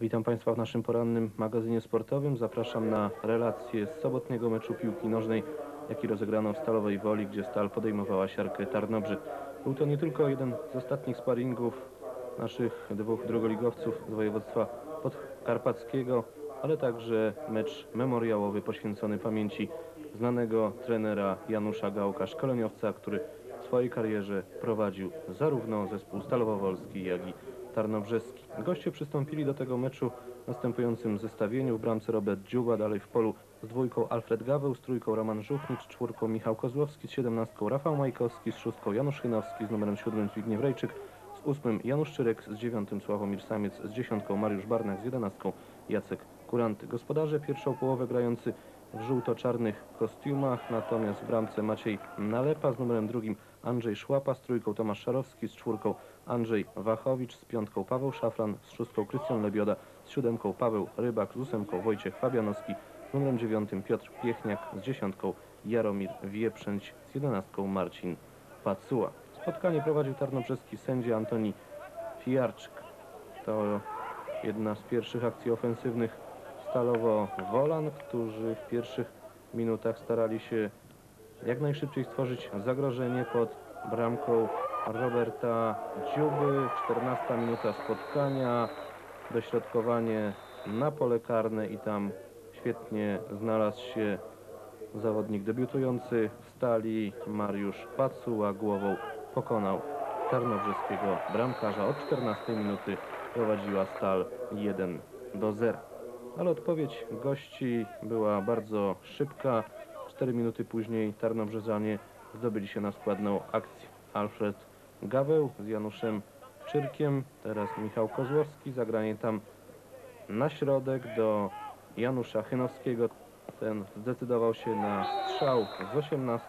Witam Państwa w naszym porannym magazynie sportowym. Zapraszam na relację z sobotniego meczu piłki nożnej, jaki rozegrano w Stalowej Woli, gdzie Stal podejmowała siarkę Tarnobrzeg. Był to nie tylko jeden z ostatnich sparingów naszych dwóch drugoligowców z województwa podkarpackiego, ale także mecz memoriałowy poświęcony pamięci znanego trenera Janusza Gałka, szkoleniowca, który w swojej karierze prowadził zarówno zespół Stalowo-Wolski, jak i Tarnobrzeski. Goście przystąpili do tego meczu w następującym zestawieniu. W bramce Robert Dziuba, dalej w polu z dwójką Alfred Gaweł, z trójką Roman Żuchnicz, czwórką Michał Kozłowski, z siedemnastką Rafał Majkowski, z szóstką Janusz Chynowski, z numerem siódmym Zbigniew Rejczyk, z ósmym Janusz Czyrek, z dziewiątym Sławomir Samiec, z dziesiątką Mariusz Barnak, z jedenastką Jacek Kuranty. Gospodarze pierwszą połowę grający w żółto-czarnych kostiumach, natomiast w bramce Maciej Nalepa, z numerem drugim Andrzej Szłapa, z trójką Tomasz Szarowski, z czwórką Andrzej Wachowicz, z piątką Paweł Szafran, z szóstką Krystian Lebioda, z siódemką Paweł Rybak, z ósemką Wojciech Fabianowski, z numerem dziewiątym Piotr Piechniak, z dziesiątką Jaromir Wieprzęć, z jedenastką Marcin Pacuła. Spotkanie prowadził tarnobrzeski sędzia Antoni Fijarczyk. To jedna z pierwszych akcji ofensywnych Stalowo-Wolan, którzy w pierwszych minutach starali się jak najszybciej stworzyć zagrożenie pod bramką Roberta Dziuby. 14 minuta spotkania, dośrodkowanie na pole karne i tam świetnie znalazł się zawodnik debiutujący w stali Mariusz Pacuła głową pokonał tarnobrzeskiego bramkarza. Od 14 minuty prowadziła stal 1 do 0. Ale odpowiedź gości była bardzo szybka. 4 minuty później Tarnobrzezanie zdobyli się na składną akcję. Alfred Gaweł z Januszem Czyrkiem, teraz Michał Kozłowski, zagranie tam na środek do Janusza Chynowskiego. Ten zdecydował się na strzał z 18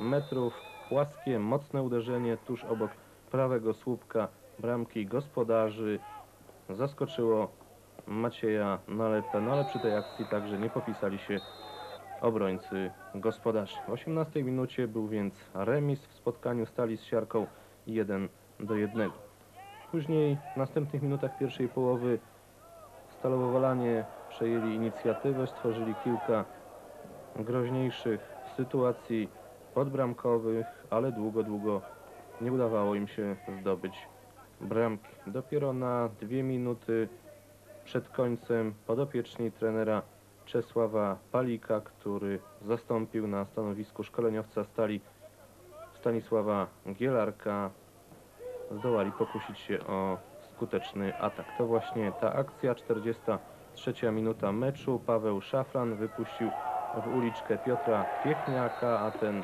metrów. Płaskie, mocne uderzenie tuż obok prawego słupka bramki gospodarzy. Zaskoczyło Macieja Nalepę, no ale przy tej akcji także nie popisali się obrońcy gospodarzy. W 18 minucie był więc remis w spotkaniu stali z siarką 1 do 1. Później w następnych minutach pierwszej połowy Stalowo-Wolanie przejęli inicjatywę, stworzyli kilka groźniejszych sytuacji podbramkowych, ale długo, długo nie udawało im się zdobyć bramki. Dopiero na dwie minuty przed końcem podopieczni trenera Czesława Palika, który zastąpił na stanowisku szkoleniowca stali Stanisława Gielarka, zdołali pokusić się o skuteczny atak. To właśnie ta akcja, 43 minuta meczu. Paweł Szafran wypuścił w uliczkę Piotra Piechniaka, a ten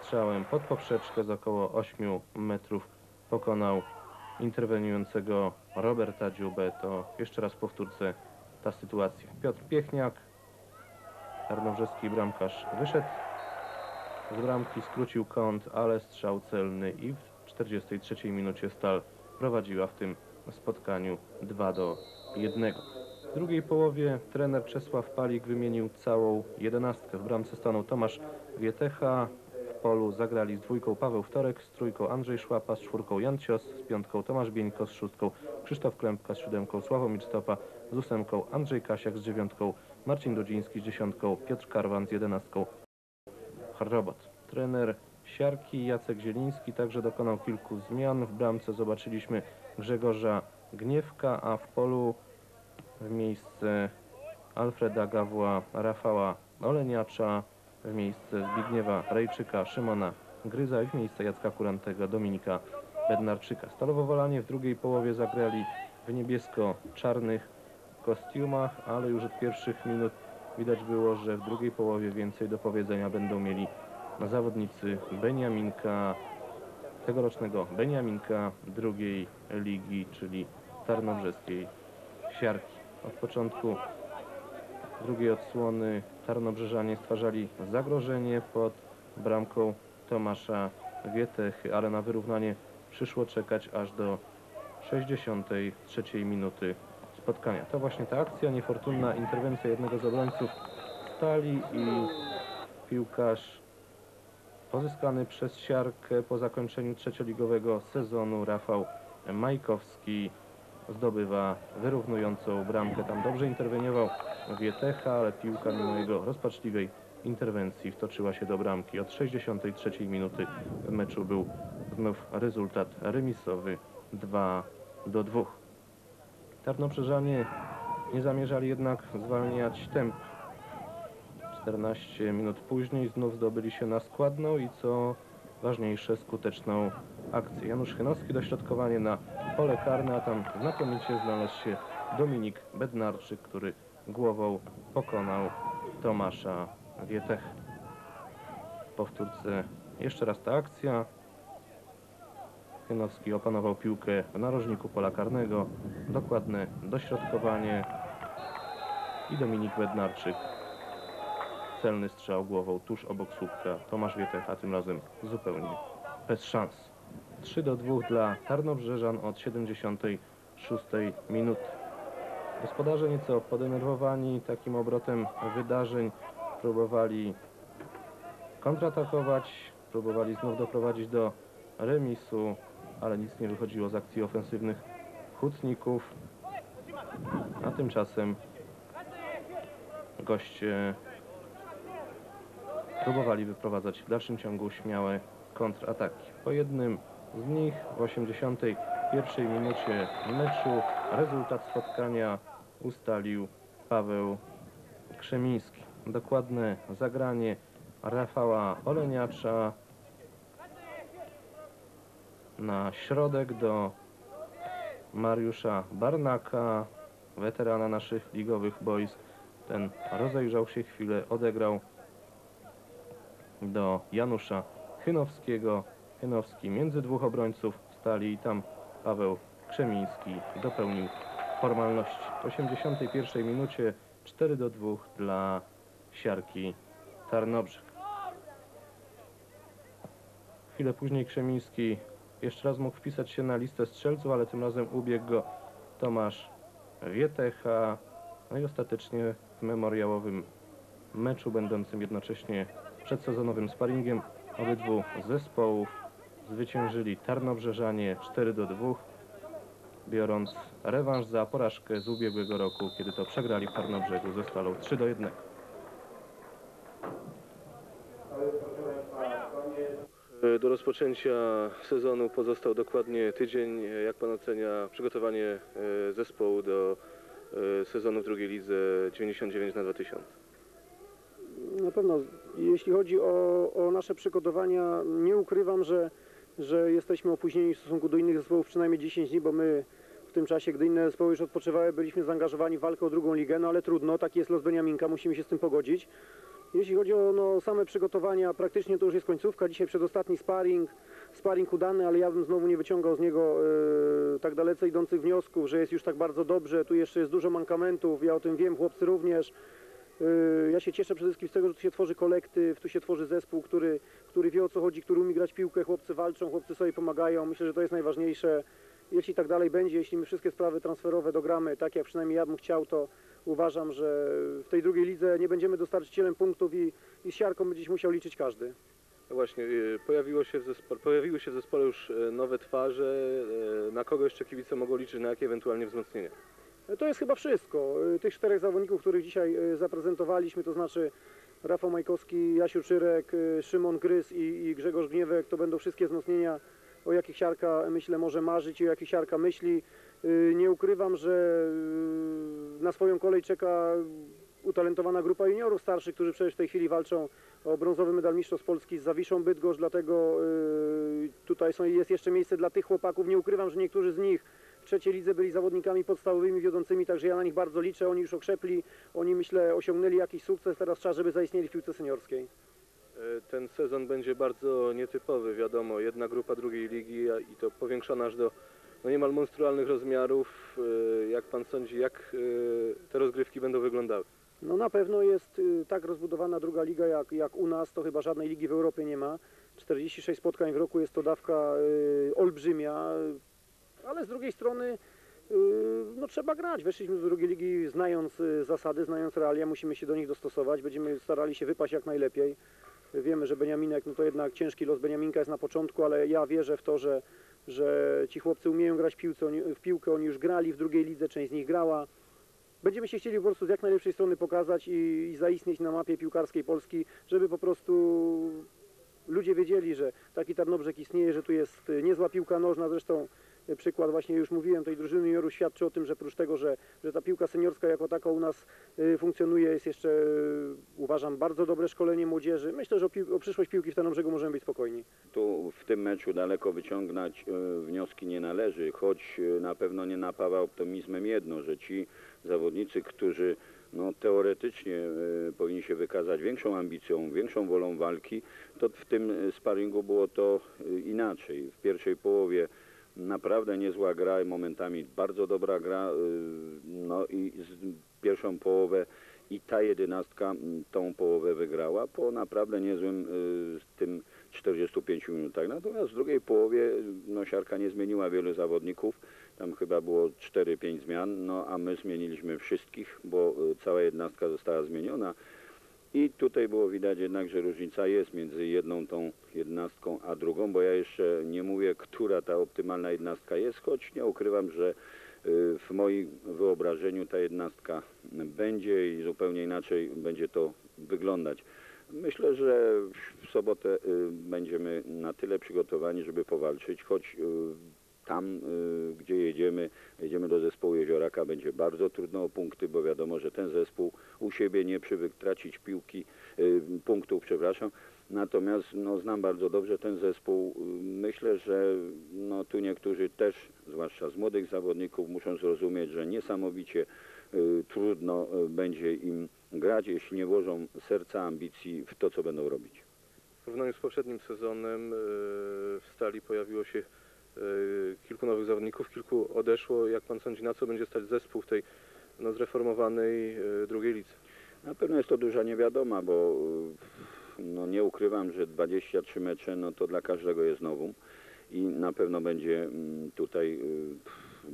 strzałem pod poprzeczkę z około 8 metrów pokonał interweniującego Roberta Dziubę. To jeszcze raz powtórce ta sytuacja. Piotr Piechniak, tarnobrzeski bramkarz wyszedł z bramki, skrócił kąt, ale strzał celny i w 43 minucie Stal prowadziła w tym spotkaniu 2 do 1. W drugiej połowie trener Czesław Palik wymienił całą jedenastkę. W bramce stanął Tomasz Wietecha, polu zagrali z dwójką Paweł Wtorek, z trójką Andrzej Szłapa, z czwórką Jan Cios, z piątką Tomasz Bieńko, z szóstką Krzysztof Klępka, z siódemką Sławomir Stopa, z ósemką Andrzej Kasiak, z dziewiątką Marcin Dudziński, z dziesiątką Piotr Karwan, z jedenastką Robot. Trener Siarki Jacek Zieliński także dokonał kilku zmian. W bramce zobaczyliśmy Grzegorza Gniewka, a w polu w miejsce Alfreda Gawła Rafała Oleniacza, w miejsce Zbigniewa Rejczyka, Szymona Gryza i w miejsce Jacka Kurantego Dominika Bednarczyka. Stalowo-Wolanie w drugiej połowie zagrali w niebiesko-czarnych kostiumach, ale już od pierwszych minut widać było, że w drugiej połowie więcej do powiedzenia będą mieli zawodnicy Beniaminka, tegorocznego Beniaminka drugiej ligi, czyli Tarnobrzeskiej Siarki. Od początku drugiej odsłony Tarnobrzeżanie stwarzali zagrożenie pod bramką Tomasza Wietechy, ale na wyrównanie przyszło czekać aż do 63 minuty spotkania. To właśnie ta akcja, niefortunna interwencja jednego z obrońców stali i piłkarz pozyskany przez siarkę po zakończeniu trzecioligowego sezonu Rafał Majkowski zdobywa wyrównującą bramkę. Tam dobrze interweniował Wietecha, ale piłka mimo jego rozpaczliwej interwencji wtoczyła się do bramki. Od 63 minuty w meczu był znów rezultat remisowy 2 do 2. Tarnobrzeżanie nie zamierzali jednak zwalniać temp. 14 minut później znów zdobyli się na składną i co ważniejsze skuteczną akcję. Janusz Chynowski dośrodkowanie na pole karne, a tam znakomicie znalazł się Dominik Bednarczyk, który głową pokonał Tomasza Wietech. Powtórce jeszcze raz ta akcja. Chynowski opanował piłkę w narożniku pola karnego. Dokładne dośrodkowanie i Dominik Bednarczyk celny strzał głową tuż obok słupka. Tomasz Wietech, a tym razem zupełnie bez szans. 3 do 2 dla Tarnobrzeżan od 76 minuty. Gospodarze nieco podenerwowani takim obrotem wydarzeń próbowali kontratakować, próbowali znów doprowadzić do remisu, ale nic nie wychodziło z akcji ofensywnych hutników. A tymczasem goście próbowali wyprowadzać w dalszym ciągu śmiałe kontrataki. Po jednym z nich w 81 minucie meczu rezultat spotkania ustalił Paweł Krzemiński. Dokładne zagranie Rafała Oleniacza na środek do Mariusza Barnaka, weterana naszych ligowych boisk. Ten rozejrzał się chwilę, odegrał do Janusza Chynowskiego. Chynowski między dwóch obrońców stali i tam Paweł Krzemiński dopełnił formalności. W 81 minucie 4 do 2 dla siarki Tarnobrzeg. Chwilę później Krzemiński jeszcze raz mógł wpisać się na listę strzelców, ale tym razem ubiegł go Tomasz Wietecha. No i ostatecznie w memoriałowym meczu, będącym jednocześnie przedsezonowym sparingiem obydwu zespołów, zwyciężyli Tarnobrzeżanie 4 do 2, biorąc rewanż za porażkę z ubiegłego roku, kiedy to przegrali w Tarnobrzegu ze Stalą 3 do 1. Do rozpoczęcia sezonu pozostał dokładnie tydzień. Jak pan ocenia przygotowanie e, zespołu do e, sezonu w drugiej lidze 99 na 2000? Na pewno, jeśli chodzi o, o nasze przygotowania, nie ukrywam, że, że jesteśmy opóźnieni w stosunku do innych zespołów przynajmniej 10 dni, bo my w tym czasie, gdy inne zespoły już odpoczywały, byliśmy zaangażowani w walkę o drugą ligę, no ale trudno, taki jest los Beniaminka, musimy się z tym pogodzić. Jeśli chodzi o no, same przygotowania, praktycznie to już jest końcówka. Dzisiaj przedostatni sparring, sparring udany, ale ja bym znowu nie wyciągał z niego e, tak dalece idących wniosków, że jest już tak bardzo dobrze. Tu jeszcze jest dużo mankamentów, ja o tym wiem, chłopcy również. Yy, Ja się cieszę przede wszystkim z tego, że tu się tworzy kolektyw, tu się tworzy zespół, który, który wie o co chodzi, który umie grać piłkę, chłopcy walczą, chłopcy sobie pomagają. Myślę, że to jest najważniejsze. Jeśli tak dalej będzie, jeśli my wszystkie sprawy transferowe dogramy, tak jak przynajmniej ja bym chciał, to uważam, że w tej drugiej lidze nie będziemy dostarczycielem punktów i, i z siarką będzie musiał liczyć każdy. No właśnie, e, pojawiło się w zespole, pojawiły się w zespole już e, nowe twarze. Na kogo jeszcze kibice mogą liczyć, na jakie ewentualnie wzmocnienia? To jest chyba wszystko. Tych czterech zawodników, których dzisiaj e, zaprezentowaliśmy, to znaczy Rafał Majkowski, Jasiu Czyrek, e, Szymon Grys i, i Grzegorz Gniewek, to będą wszystkie wzmocnienia, o jakich siarka myślę może marzyć i o jakich siarka myśli. Nie ukrywam, że na swoją kolej czeka utalentowana grupa juniorów starszych, którzy przecież w tej chwili walczą o brązowy medal mistrzostw Polski z Zawiszą Bydgoszcz, dlatego y, tutaj są, jest jeszcze miejsce dla tych chłopaków. Nie ukrywam, że niektórzy z nich trzeciej lidze byli zawodnikami podstawowymi, wiodącymi, także ja na nich bardzo liczę. Oni już okrzepli, oni myślę osiągnęli jakiś sukces, teraz trzeba, żeby zaistnieli w piłce seniorskiej. E, Ten sezon będzie bardzo nietypowy, wiadomo. Jedna grupa drugiej ligi i to powiększona aż do no niemal monstrualnych rozmiarów. E, Jak pan sądzi, jak e, te rozgrywki będą wyglądały? No na pewno jest y, tak rozbudowana druga liga jak, jak u nas, to chyba żadnej ligi w Europie nie ma. 46 spotkań w roku jest to dawka y, olbrzymia, ale z drugiej strony y, no trzeba grać. Weszliśmy do drugiej ligi znając y, zasady, znając realia, musimy się do nich dostosować, będziemy starali się wypaść jak najlepiej. Wiemy, że Beniaminek, no to jednak ciężki los Beniaminka jest na początku, ale ja wierzę w to, że, że ci chłopcy umieją grać piłce, oni, w piłkę, oni już grali w drugiej lidze, część z nich grała. Będziemy się chcieli po prostu z jak najlepszej strony pokazać i, i zaistnieć na mapie piłkarskiej Polski, żeby po prostu ludzie wiedzieli, że taki Tarnobrzeg istnieje, że tu jest y, niezła piłka nożna, zresztą przykład właśnie już mówiłem tej drużyny juniorów świadczy o tym, że oprócz tego, że, że ta piłka seniorska jako taka u nas y, funkcjonuje, jest jeszcze y, uważam bardzo dobre szkolenie młodzieży. Myślę, że o, pił- o przyszłość piłki w Tarnobrzegu możemy być spokojni. Tu w tym meczu daleko wyciągnąć e, wnioski nie należy, choć e, na pewno nie napawa optymizmem jedno, że ci zawodnicy, którzy no, teoretycznie e, powinni się wykazać większą ambicją, większą wolą walki, to w tym e, sparingu było to e, inaczej. W pierwszej połowie naprawdę niezła gra, momentami bardzo dobra gra, e, no i pierwszą połowę i ta jedenastka tą połowę wygrała po naprawdę niezłym y, tym 45 minutach. Natomiast w drugiej połowie y, no, siarka nie zmieniła wielu zawodników. Tam chyba było 4-5 zmian, no a my zmieniliśmy wszystkich, bo y, cała jednostka została zmieniona. I tutaj było widać jednak, że różnica jest między jedną tą jednostką a drugą, bo ja jeszcze nie mówię, która ta optymalna jednostka jest, choć nie ukrywam, że y, w moim wyobrażeniu ta jednostka będzie i zupełnie inaczej będzie to wyglądać. Myślę, że w sobotę y, będziemy na tyle przygotowani, żeby powalczyć, choć y, tam, y, gdzie jedziemy, jedziemy do zespołu Jezioraka, będzie bardzo trudno o punkty, bo wiadomo, że ten zespół u siebie nie przywykł tracić piłki, y, punktów, przepraszam. Natomiast no, znam bardzo dobrze ten zespół. Y, Myślę, że no, tu niektórzy też, zwłaszcza z młodych zawodników, muszą zrozumieć, że niesamowicie trudno będzie im grać, jeśli nie włożą serca, ambicji w to, co będą robić. W porównaniu z poprzednim sezonem w Stali pojawiło się kilku nowych zawodników, kilku odeszło. Jak pan sądzi, na co będzie stać zespół w tej no, zreformowanej y, drugiej lidze? Na pewno jest to duża niewiadoma, bo y, no, nie ukrywam, że 23 mecze no, to dla każdego jest nowum i na pewno będzie mm, tutaj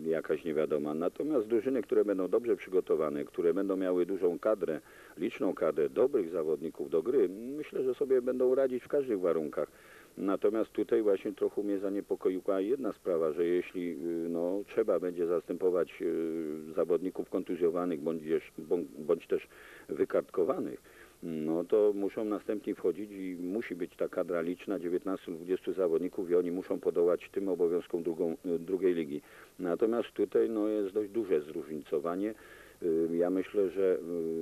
y, jakaś niewiadoma. Natomiast drużyny, które będą dobrze przygotowane, które będą miały dużą kadrę, liczną kadrę dobrych zawodników do gry, myślę, że sobie będą radzić w każdych warunkach. Natomiast tutaj właśnie trochę mnie zaniepokoiła jedna sprawa, że jeśli y, no, trzeba będzie zastępować y, zawodników kontuzjowanych bądź, bądź, też wykartkowanych, no to muszą następnie wchodzić i musi być ta kadra liczna, 19-20 zawodników i oni muszą podołać tym obowiązkom drugą, y, drugiej ligi. Natomiast tutaj no, jest dość duże zróżnicowanie. Ja myślę, że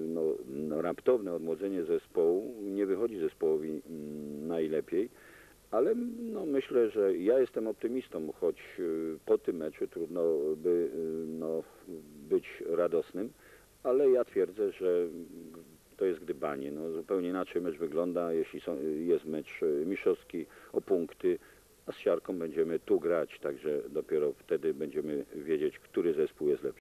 no, no, raptowne odmłodzenie zespołu nie wychodzi zespołowi mm, najlepiej. Ale no, myślę, że ja jestem optymistą, choć y, po tym meczu trudno by y, no, być radosnym, ale ja twierdzę, że to jest gdybanie. No, zupełnie inaczej mecz wygląda, jeśli są, jest mecz y, mistrzowski o punkty, a z siarką będziemy tu grać, także dopiero wtedy będziemy wiedzieć, który zespół jest lepszy.